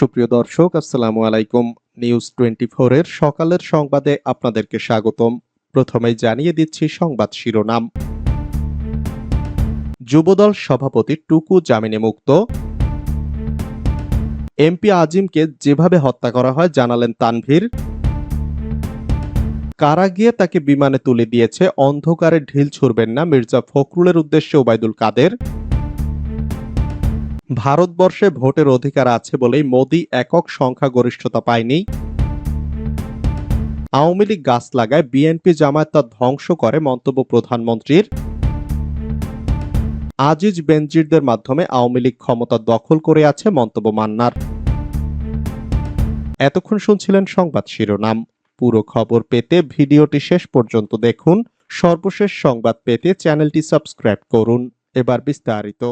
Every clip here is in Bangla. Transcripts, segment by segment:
সুপ্রিয় দর্শক, আসসালামু আলাইকুম। নিউজ টোয়েন্টি এর সকালের সংবাদে আপনাদেরকে স্বাগতম। প্রথমেই জানিয়ে দিচ্ছি সংবাদ শিরোনাম। যুবদল সভাপতি টুকু জামিনে মুক্ত এমপি আজিমকে যেভাবে হত্যা করা হয় জানালেন তানভীর। কারা গিয়ে তাকে বিমানে তুলে দিয়েছে, অন্ধকারে ঢিল ছুড়বেন না মির্জা ফখরুলের উদ্দেশ্যে ওবায়দুল কাদের। ভারতবর্ষে ভোটের অধিকার আছে বলেই মোদি একক সংখ্যাগরিষ্ঠতা পায়নি। আওয়ামী লীগ গাছ লাগায় বিএনপি জামায়াত তা ধ্বংস করে মন্তব্য প্রধানমন্ত্রীর। আজিজ বেনজিরদের মাধ্যমে আওয়ামী লীগ ক্ষমতা দখল করে আছে মন্তব্য মান্নার। এতক্ষণ শুনছিলেন সংবাদ শিরোনাম। পুরো খবর পেতে ভিডিওটি শেষ পর্যন্ত দেখুন। সর্বশেষ সংবাদ পেতে চ্যানেলটি সাবস্ক্রাইব করুন। এবার বিস্তারিত।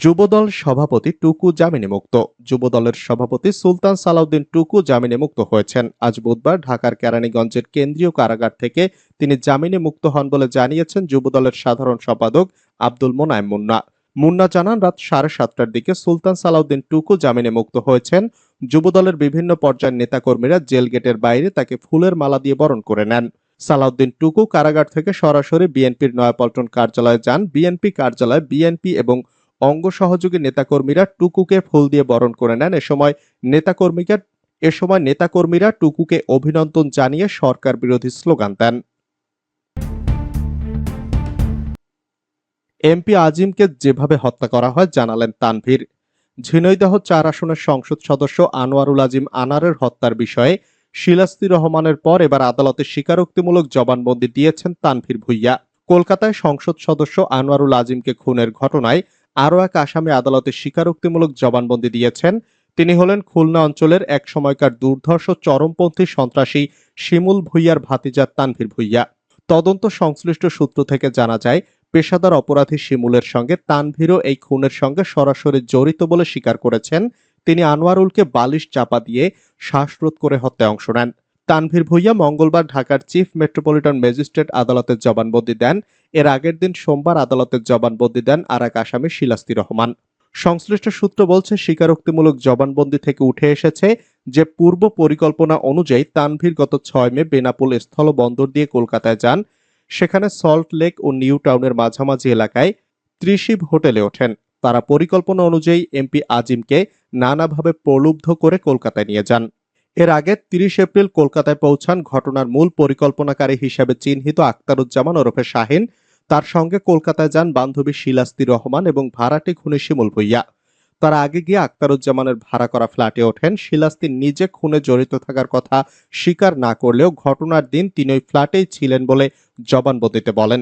যুবদল সভাপতি টুকু জামিনে মুক্ত। যুবদলের সভাপতি সুলতান সালাউদ্দিন টুকু জামিনে মুক্ত হয়েছেন। আজ বুধবার ঢাকার কেরানীগঞ্জের কেন্দ্রীয় কারাগার থেকে তিনি জামিনে মুক্ত হন বলে জানিয়েছেন যুবদলের সাধারণ সম্পাদক আব্দুল মোনায়েম মুন্না। মুন্না জানান, রাত সাড়ে সাতটার দিকে সুলতান সালাউদ্দিন টুকু জামিনে মুক্ত হয়েছেন। যুবদলের বিভিন্ন পর্যায়ের নেতাকর্মীরা জেল গেটের বাইরে তাকে ফুলের মালা দিয়ে বরণ করে নেন। সালাউদ্দিন টুকু কারাগার থেকে সরাসরি বিএনপির নয়াপল্টন কার্যালয়ে যান। বিএনপি কার্যালয়ে বিএনপি এবং অঙ্গ সহযোগী নেতাকর্মীরা টুকুকে ফুল দিয়ে বরণ করে নেন। এ সময় নেতাকর্মীকে, এ সময় নেতাকর্মীরা টুকুকে অভিনন্দন জানিয়ে সরকার বিরোধী স্লোগান দেন। এমপি আজিমকে যেভাবে হত্যা করা হয় জানালেন তানভীর। ঝিনৈদহ চার আসনের সংসদ সদস্য আনোয়ারুল আজিম আনারের হত্যার বিষয়ে শিলাস্তি রহমানের পর এবার আদালতে স্বীকারোক্তিমূলক জবানবন্দি দিয়েছেন তানভীর ভুইয়া। কলকাতায় সংসদ সদস্য আনোয়ারুল আজিমকে খুনের ঘটনায় আরও এক আসামি আদালতে স্বীকারোক্তিমূলক জবানবন্দি দিয়েছেন। তিনি হলেন খুলনা অঞ্চলের এক সময়কার দুর্ধর্ষ চরমপন্থী সন্ত্রাসী শিমুল ভুইয়ার ভাতিজা তানভীর ভুইয়া। তদন্ত সংশ্লিষ্ট সূত্র থেকে জানা যায়, পেশাদার অপরাধী শিমুলের সঙ্গে তানভীরও এই খুনের সঙ্গে সরাসরি জড়িত বলে স্বীকার করেছেন। তিনি আনোয়ারুলকে বালিশ চাপা দিয়ে শ্বাসরোধ করে হত্যায় অংশ নেন। তানভীর ভুইয়া মঙ্গলবার ঢাকার চিফ মেট্রোপলিটন ম্যাজিস্ট্রেট আদালতের জবানবন্দি দেন। এর আগের দিন সোমবার আদালতের জবানবন্দি দেন আর এক আসামি শিলাস্তি রহমান। সংশ্লিষ্ট সূত্র বলছে, স্বীকারোক্তিমূলক জবানবন্দি থেকে উঠে এসেছে যে পূর্ব পরিকল্পনা অনুযায়ী তানভীর গত ছয় মে বেনাপোল স্থল বন্দর দিয়ে কলকাতায় যান। সেখানে সল্ট লেক ও নিউ টাউনের মাঝামাঝি এলাকায় ত্রিশিব হোটেলে ওঠেন। তারা পরিকল্পনা অনুযায়ী এমপি আজিমকে নানাভাবে প্রলুব্ধ করে কলকাতায় নিয়ে যান। এর আগে তিরিশ এপ্রিল কলকাতায় পৌঁছান ঘটনার মূল পরিকল্পনাকারী হিসেবে চিহ্নিত আক্তারুজ্জামান ওরফে শাহিন। তার সঙ্গে কলকাতায় যান বান্ধবী শিলাস্তি রহমান এবং ভাড়াটি খুনে শিমুল ভুইয়া। তার আগে গিয়ে আক্তারুজ্জামানের ভাড়া করা ফ্ল্যাটে ওঠেন। শিলাস্তি নিজে খুনে জড়িত থাকার কথা স্বীকার না করলেও ঘটনার দিন তিনি ওই ফ্ল্যাটেই ছিলেন বলে জবানবন্দিতে বলেন।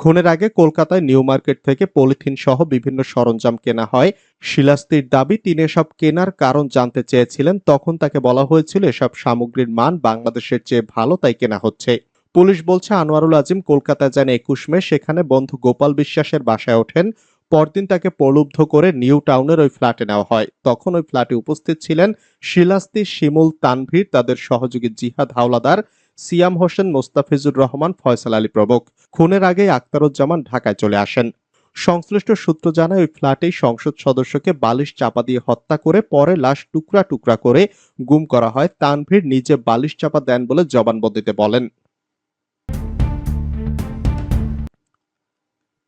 খুনের আগে কলকাতায় নিউ মার্কেট থেকে পলিথিন সহ বিভিন্ন সরঞ্জাম কেনা হয়। শিলাস্তির দাবি, তিনি এসব কেনার কারণ জানতে চেয়েছিলেন, তখন তাকে বলা হয়েছিল এসব সামগ্রীর মান বাংলাদেশের চেয়ে ভালো, তাই কেনা হচ্ছে। পুলিশ বলছে, আনোয়ারুল আজিম কলকাতায় যান একুশ মে, সেখানে বন্ধু গোপাল বিশ্বাসের বাসায় ওঠেন। পরদিন তাকে প্রলুব্ধ করে নিউ টাউনের ওই ফ্ল্যাটে নেওয়া হয়। তখন ওই ফ্ল্যাটে উপস্থিত ছিলেন শিলাস্তি শিমুল তানভীর, তাদের সহযোগী জিহাদ হাওলাদার সিয়াম হোসেন মোস্তাফিজুর রহমান ফয়সাল আলী প্রবক খুনের আগেই আক্তারুজ্জামান ঢাকায় চলে আসেন। সংশ্লিষ্ট সূত্র জানায়, ওই ফ্ল্যাটেই সংসদ সদস্যকে বালিশ চাপা দিয়ে হত্যা করে পরে লাশ টুকরা টুকরা করে গুম করা হয়। তানভীর নিজে বালিশ চাপা দেন বলে জবানবন্দিতে বলেন।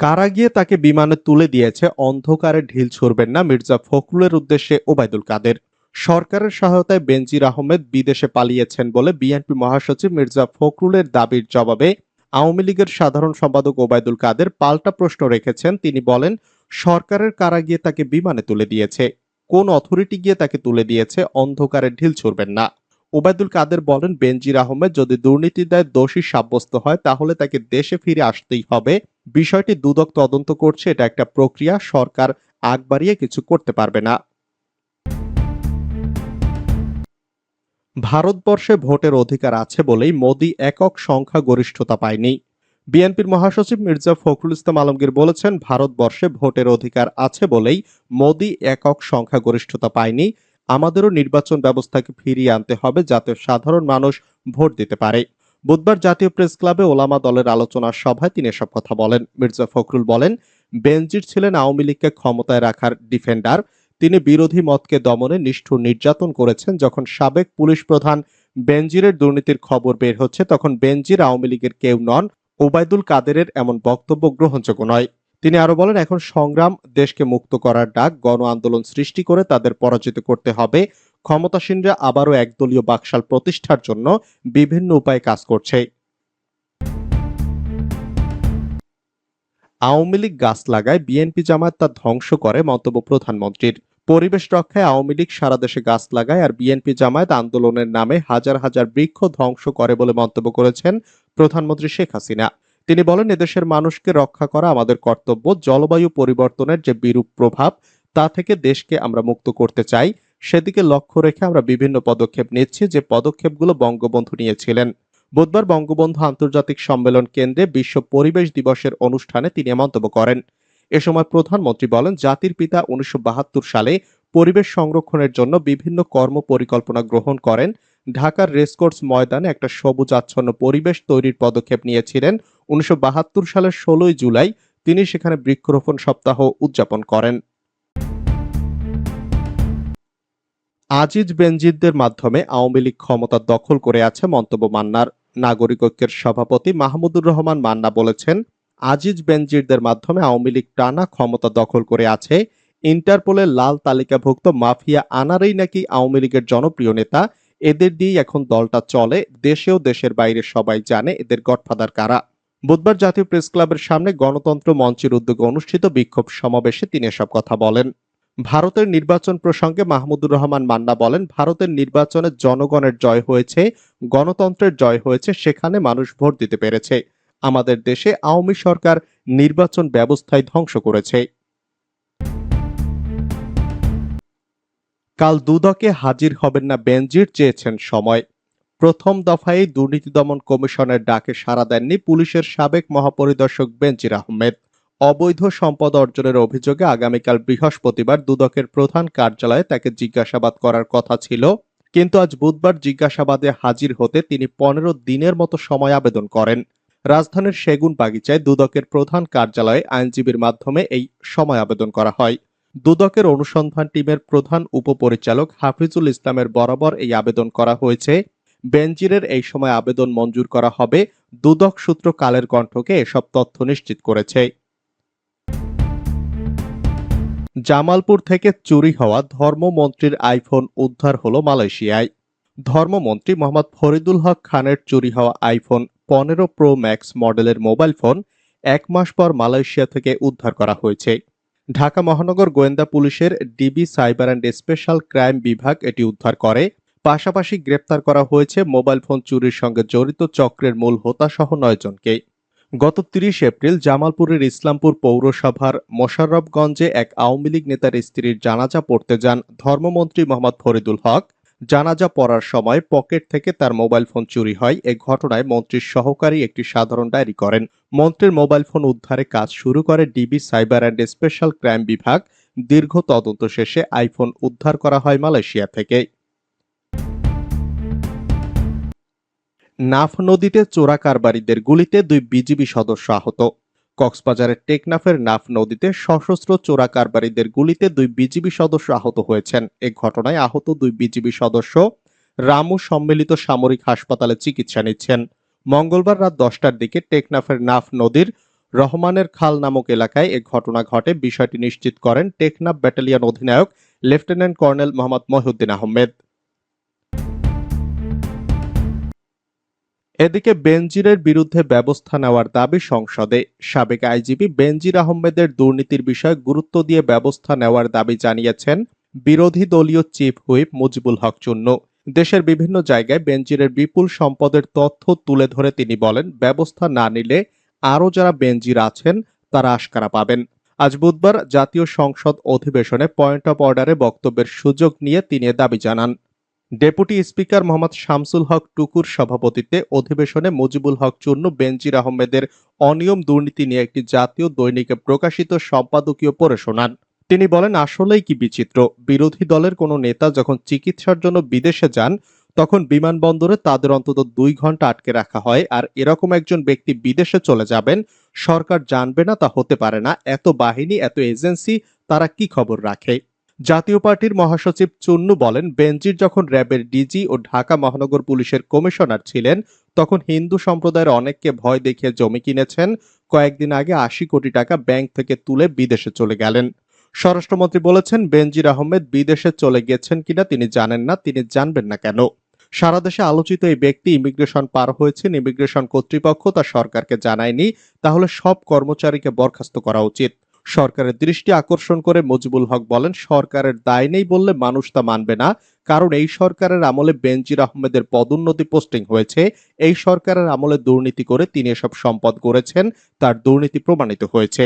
কারা গিয়ে তাকে বিমানে তুলে দিয়েছে। অন্ধকারে ঢিল ছুড়বেন না মির্জা ফখরুলের উদ্দেশ্যে ওবায়দুল কাদের। সরকারের সহায়তায় বেনজির আহমেদ বিদেশে পালিয়েছেন বলে বিএনপি মহাসচিব মির্জা ফখরুলের দাবির জবাবে আওয়ামী লীগের সাধারণ সম্পাদক ওবায়দুল কাদের পাল্টা প্রশ্ন রেখেছেন। তিনি বলেন, সরকারের কারা গিয়ে তাকে বিমানে তুলে দিয়েছে। কোন অথরিটি গিয়ে তাকে তুলে দিয়েছে, অন্ধকারে ঢিল ছুড়বেন না। ওবায়দুল কাদের বলেন, বেনজির আহমেদ যদি দুর্নীতি দায় দোষী সাব্যস্ত হয়, তাহলে তাকে দেশে ফিরে আসতেই হবে। বিষয়টি দুদক তদন্ত করছে, এটা একটা প্রক্রিয়া, সরকার আগ বাড়িয়ে কিছু করতে পারবে না। ভারতবর্ষে ভোটের অধিকার আছে বলেই মোদি একক সংখ্যা গরিষ্ঠতা পায়নি। বিএনপির মহাসচিব মির্জা ফখরুল ইসলাম আলমগীর বলেছেন, ভারতবর্ষে ভোটের অধিকার আছে বলেই মোদি একক সংখ্যা গরিষ্ঠতা পায়নি। আমাদেরও নির্বাচন ব্যবস্থাকে ফিরিয়ে আনতে হবে যাতে সাধারণ মানুষ ভোট দিতে পারে। বুধবার জাতীয় প্রেস ক্লাবে ওলামা দলের আলোচনা সভায় তিনি এসব কথা বলেন। মির্জা ফখরুল বলেন, বেনজির ছিলেন আওয়ামী লীগকে ক্ষমতায় রাখার ডিফেন্ডার তিনি বিরোধী মতকে দমনে নিষ্ঠুর নির্যাতন করেছেন। যখন সাবেক পুলিশ প্রধান বেনজিরের দুর্নীতির খবর বের হচ্ছে, তখন বেনজির আওয়ামী লীগের কেউ নন। ওবায়দুল কাদেরের এমন বক্তব্য গ্রহণযোগ্য নয়। তিনি আরও বলেন, এখন সংগ্রাম দেশকে মুক্ত করার ডাক, গণ আন্দোলন সৃষ্টি করে তাদের পরাজিত করতে হবে। ক্ষমতাসীনরা আবারও একদলীয় বাকশাল প্রতিষ্ঠার জন্য বিভিন্ন উপায়ে কাজ করছে। আওয়ামী লীগ গাছ লাগায়, বিএনপি জামায়াত তা ধ্বংস করে, মন্তব্য প্রধানমন্ত্রীর। পরিবেশ রক্ষায় আওয়ামী লীগ সারা দেশে গাছ লাগায় আর বিএনপি জামায়াত আন্দোলনের নামে হাজার হাজার বৃক্ষ ধ্বংস করে বলে মন্তব্য করেছেন প্রধানমন্ত্রী শেখ হাসিনা। তিনি বলেন, এদেশের মানুষকে রক্ষা করা আমাদের কর্তব্য, জলবায়ু পরিবর্তনের যে বিরূপ প্রভাব, তা থেকে দেশকে আমরা মুক্ত করতে চাই। সেদিকে লক্ষ্য রেখে আমরা বিভিন্ন পদক্ষেপ নিচ্ছি যে পদক্ষেপগুলো বঙ্গবন্ধু নিয়েছিলেন। বুধবার বঙ্গবন্ধু আন্তর্জাতিক সম্মেলন কেন্দ্রে বিশ্ব পরিবেশ দিবসের অনুষ্ঠানে তিনি মন্তব্য করেন। এ সময় প্রধানমন্ত্রী বলেন, জাতির পিতা উনিশশো বাহাত্তর সালে পরিবেশ সংরক্ষণের জন্য বিভিন্ন কর্ম পরিকল্পনা গ্রহণ করেন। ঢাকার রেসকোর্স ময়দানে একটা সবুজ আচ্ছন্ন পরিবেশ তৈরির পদক্ষেপ নিয়েছিলেন। উনিশশো বাহাত্তর সালের ষোলোই জুলাই তিনি সেখানে বৃক্ষরোপণ সপ্তাহ উদযাপন করেন। আজিজ বেনজিদদের মাধ্যমে আওয়ামী লীগ ক্ষমতা দখল করে আছে মন্তব্য মান্নার। নাগরিক ঐক্যের সভাপতি মাহমুদুর রহমান মান্না বলেছেন, আজিজ বেনজিরদের মাধ্যমে আওয়ামী লীগ টানা ক্ষমতা দখল করে আছে। ইন্টারপোলের লাল তালিকাভুক্ত মাফিয়া আনারেই নাকি আওয়ামী লীগের জনপ্রিয় নেতা। এদের দিয়েই এখন দলটা চলে। দেশেও দেশের বাইরে সবাই জানে এদের গডফাদার কারা। বুধবার জাতীয় প্রেস ক্লাবের সামনে গণতন্ত্র মঞ্চের উদ্যোগে অনুষ্ঠিত বিক্ষোভ সমাবেশে তিনি এসব কথা বলেন। ভারতের নির্বাচন প্রসঙ্গে মাহমুদুর রহমান মান্না বলেন, ভারতের নির্বাচনে জনগণের জয় হয়েছে, গণতন্ত্রের জয় হয়েছে, সেখানে মানুষ ভোট দিতে পেরেছে। আমাদের দেশে আওয়ামী সরকার নির্বাচন ব্যবস্থায় ধ্বংস করেছে। কাল দুদকে হাজির হবেন না বেনজির, চেয়েছেন সময়। প্রথম দফায় দুর্নীতি দমন কমিশনের ডাকে সাড়া দেননি পুলিশের সাবেক মহাপরিদর্শক বেনজির আহমেদ। অবৈধ সম্পদ অর্জনের অভিযোগে আগামীকাল বৃহস্পতিবার দুদকের প্রধান কার্যালয়ে তাকে জিজ্ঞাসাবাদ করার কথা ছিল। কিন্তু আজ বুধবার জিজ্ঞাসাবাদে হাজির হতে তিনি পনেরো দিনের মতো সময় আবেদন করেন। রাজধানীর সেগুন বাগিচায় দুদকের প্রধান কার্যালয়ে আইনজীবীর মাধ্যমে এই সময় আবেদন করা হয়। দুদকের অনুসন্ধান টিমের প্রধান উপপরিচালক হাফিজুল ইসলামের বরাবর এই আবেদন করা হয়েছে। বেনজিরের এই সময় আবেদন মঞ্জুর করা হবে। দুদক সূত্র কালের কণ্ঠকে এসব তথ্য নিশ্চিত করেছে। জামালপুর থেকে চুরি হওয়া ধর্মমন্ত্রীর আইফোন উদ্ধার হলো মালয়েশিয়ায়। ধর্মমন্ত্রী মোহাম্মদ ফরিদুল হক খানের চুরি হওয়া আইফোন পনেরো প্রো ম্যাক্স মডেলের মোবাইল ফোন এক মাস পর মালয়েশিয়া থেকে উদ্ধার করা হয়েছে। ঢাকা মহানগর গোয়েন্দা পুলিশের DB cyber and special crime বিভাগ এটি উদ্ধার করে। পাশাপাশি গ্রেপ্তার করা হয়েছে মোবাইল ফোন চুরির সঙ্গে জড়িত চক্রের মূল হোতাসহ নয় জনকে। গত তিরিশ এপ্রিল জামালপুরের ইসলামপুর পৌরসভার মোশাররফগঞ্জে এক আওয়ামী লীগ নেতার স্ত্রীর জানাজা পড়তে যান ধর্মমন্ত্রী মোহাম্মদ ফরিদুল হক। জানাজা পড়ার সময় পকেট থেকে তার মোবাইল ফোন চুরি হয়। এ ঘটনায় মন্ত্রীর সহকারী একটি সাধারণ ডায়েরি করেন। মন্ত্রীর মোবাইল ফোন উদ্ধারে কাজ শুরু করে DB cyber and special crime বিভাগ। দীর্ঘ তদন্ত শেষে আইফোন উদ্ধার করা হয় মালয়েশিয়া থেকে। নাফ নদীতে চোরা কারবারিদের গুলিতে দুই বিজিবি সদস্য আহত। কক্সবাজারের টেকনাফের নাফ নদীতে সশস্ত্র চোরা কারবারিদের গুলিতে দুই বিজিবি সদস্য আহত হয়েছেন। এ ঘটনায় আহত দুই বিজিবি সদস্য রামু সম্মিলিত সামরিক হাসপাতালে চিকিৎসা নিচ্ছেন। মঙ্গলবার রাত দশটার দিকে টেকনাফের নাফ নদীর রহমানের খাল নামক এলাকায় এ ঘটনা ঘটে। বিষয়টি নিশ্চিত করেন টেকনাফ ব্যাটালিয়ন অধিনায়ক লেফটেন্যান্ট কর্নেল মোহাম্মদ মহিউদ্দিন আহমেদ। এদিকে বেনজিরের বিরুদ্ধে ব্যবস্থা নেওয়ার দাবি সংসদে। সাবেক আইজিপি বেনজির আহমেদের দুর্নীতির বিষয়ে গুরুত্ব দিয়ে ব্যবস্থা নেওয়ার দাবি জানিয়েছেন বিরোধী দলীয় চিফ হুইপ মুজিবুল হক চুন্নু। দেশের বিভিন্ন জায়গায় বেনজিরের বিপুল সম্পদের তথ্য তুলে ধরে তিনি বলেন, ব্যবস্থা না নিলে আরও যারা বেনজির আছেন, তারা আশকারা পাবেন। আজ বুধবার জাতীয় সংসদ অধিবেশনে পয়েন্ট অফ অর্ডারে বক্তব্যের সুযোগ নিয়ে তিনি দাবি জানান। ডেপুটি স্পিকার মোহাম্মদ শামসুল হক টুকুর সভাপতিত্বে অধিবেশনে মুজিবুল হক চূর্ণ বেনজির আহমেদের অনিয়ম দুর্নীতি নিয়ে একটি জাতীয় দৈনিকে প্রকাশিত সম্পাদকীয় পড়ে শোনান। তিনি বলেন, আসলেই কি বিচিত্র। বিরোধী দলের কোনো নেতা যখন চিকিৎসার জন্য বিদেশে যান, তখন বিমানবন্দরে তাদের অন্তত দুই ঘণ্টা আটকে রাখা হয় আর এরকম একজন ব্যক্তি বিদেশে চলে যাবেন, সরকার জানবে না তা হতে পারে না। এত বাহিনী, এত এজেন্সি, তারা কি খবর রাখে? জাতীয় পার্টির মহাসচিব চুন্নু বলেন, বেনজির যখন র্যাবের ডিজি ও ঢাকা মহানগর পুলিশের কমিশনার ছিলেন, তখন হিন্দু সম্প্রদায়ের অনেককে ভয় দেখিয়ে জমি কিনেছেন। কয়েকদিন আগে আশি কোটি টাকা ব্যাংক থেকে তুলে বিদেশে চলে গেলেন। স্বরাষ্ট্রমন্ত্রী বলেছেন, বেনজির আহমেদ বিদেশে চলে গেছেন কিনা তিনি জানেন না, তিনি জানবেন না কেন। সারা দেশে আলোচিত এই ব্যক্তি ইমিগ্রেশন পার হয়েছেন, ইমিগ্রেশন কর্তৃপক্ষ তা সরকারকে জানায়নি, তাহলে সব কর্মচারীকে বরখাস্ত করা উচিত। সরকারের দৃষ্টি আকর্ষণ করে মজিবুল হক বলেন, সরকারের দায় নেই বললে মানুষ তা মানবে না। কারণ এই সরকারের আমলে বেনজির আহমেদের পদোন্নতি পোস্টিং হয়েছে। এই সরকারের আমলে দুর্নীতি করে তিনি এসব সম্পদ গড়েছেন, তার দুর্নীতি প্রমাণিত হয়েছে।